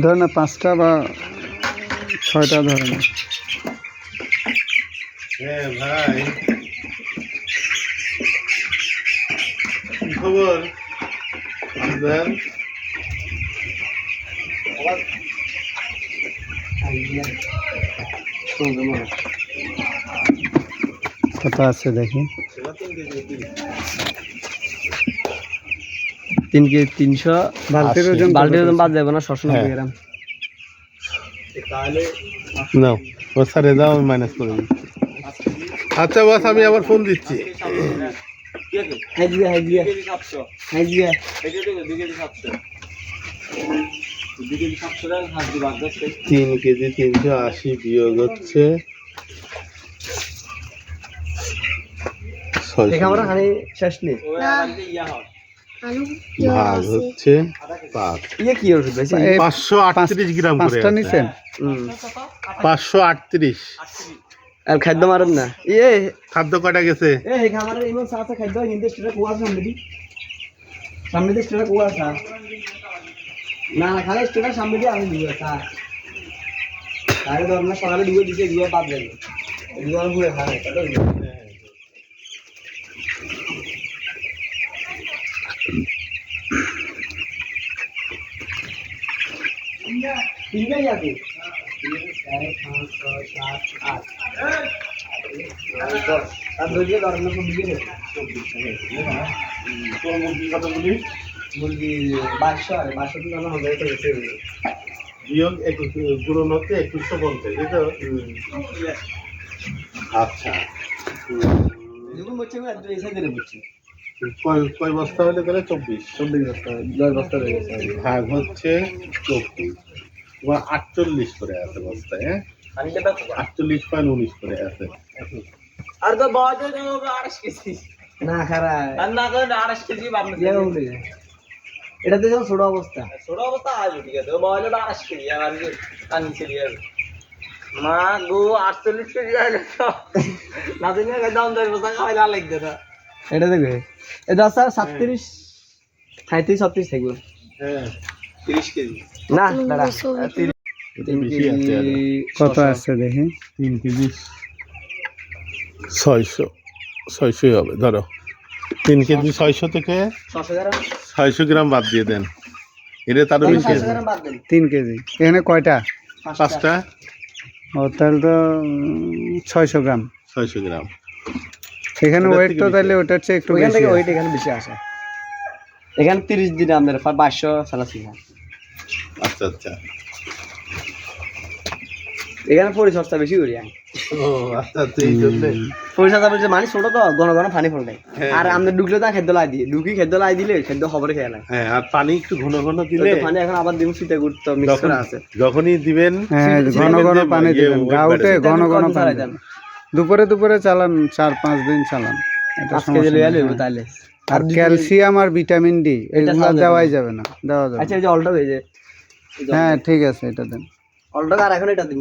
ধরে না পাঁচটা বা ছয়টা ধরে না। হ্যাঁ ভাই খবর? আপনার কত আছে দেখি? তিন কেজি তিনশো। বালতির। ওজন বালতির ওজন বাদ যাবে না ছশো নব্বই হ্যাঁ। গ্রাম। নাও ও স্যারে দাও আমি মাইনাস করে দিই আচ্ছা বস আমি আবার ফোন দিচ্ছি। হাইজিয়া হাইজিয়া হাইজিয়া তিন কেজি তিনশো আশি বিয়োগ হচ্ছে ভাগ হচ্ছে ইয়ে পাঁচশো আটত্রিশ গ্রাম হুম। পাঁচশো আটত্রিশ। আর খাদ্য মারেন না। ইয়ে। খাদ্য কটা গেছে? এ হে খাবারের ইমন সাথে খাদ্য হিন্দু স্টেটা কুয়া সামনে দি। সামনে দি স্টেটা কুয়া আছে না খালি স্টেটা সামনে দি আমি দিয়ে তা আরে ধর না সকালে দুটো দিকে দুটো বাদ দেবে দুটো ঘুরে খাবে এটা তিনটাই আছে। চার পাঁচ ছয় সাত আট আর ধরিয়ে ধরেন না সব দিকে কতগুলি মুরগি বারশো আরে বারশো তো জানা হবে তো গেছে বিয়োগ একুশ গুণন হচ্ছে একুশশো পঞ্চাশ আচ্ছা। কয় কয় বস্তা হলে তাহলে চব্বিশ? চব্বিশ বস্তা। দশ বস্তা রয়ে গেছে। ভাগ হচ্ছে চব্বিশ। তোমার আটচল্লিশ করে আছে বস্তায় হ্যাঁ? আটচল্লিশ পয়েন্ট উনিশ করে আছে। আর তো বয়স আড়াইশ কেজি। না খারা। আর না করে আড়াইশ কেজি ভাবনা ইয়ে যায় এটাতে যখন ছোট অবস্থা। ছোট অবস্থা আসবে ঠিক আছে। হলে আড়াইশ কেজি আর নিচে দিয়ে যাবে। মা গো আটচল্লিশ কেজি আইলে তো না দিনে দাম দশ বস্তা খাওয়াইলে আর লাগবে না। এটা দেখবে। এটা স্যার সাতত্রিশ সাঁত্রিশ ছত্রিশ থাকবে। হ্যাঁ। তিরিশ কেজি। না দাঁড়া। কত আছে দেখি। তিন কেজি। ছয়শো। ছয়শোই হবে ধরো। তিন কেজি ছয়শো থেকে গ্রাম? ছয়শো গ্রাম বাদ দিয়ে দেন। এটা তারও বেশি তিন কেজি। এখানে কয়টা? পাঁচটা। ও তাহলে তো ছয়শো গ্রাম। ছয়শো গ্রাম। এখানে ওয়েট তো তাহলে ওটার চেয়ে একটু বেশি থেকে এখানে বেশি আসে। এখানে তিরিশ দিন আমাদের বাইশশো চালাচ্ছি আচ্ছা আচ্ছা। এখানে পরিচর্যা বেশি করি আমি। ও আচ্ছা বলছে মানে ছোট তো ঘন ঘন পানি ফল হ্যাঁ। আর আমরা ঢুকলে তা খাদ্য লাই দিই। ঢুকি খাদ্য লাই দিলে খাদ্য খবরে খেয়ে হ্যাঁ আর পানি একটু ঘন ঘন দিলে পানি এখন আবার দিব শীতে গুরুত্ব মিক্স করা আছে। যখনই দিবেন হ্যাঁ ঘন ঘন পানি ইয়ে দিবেন। গাউটে ঘন ঘন কত পানি দেন? দুপুরে দুপুরে চালান চার পাঁচ দিন চালান। আজকে যে আর ক্যালসিয়াম আর ভিটামিন ডি এগুলো দেওয়াই যাবে না দেওয়া যাবে আচ্ছা এই যে অলটা হয়ে যায়। হ্যাঁ ঠিক আছে এটা দেন। অলটা আর এখন এটা দিব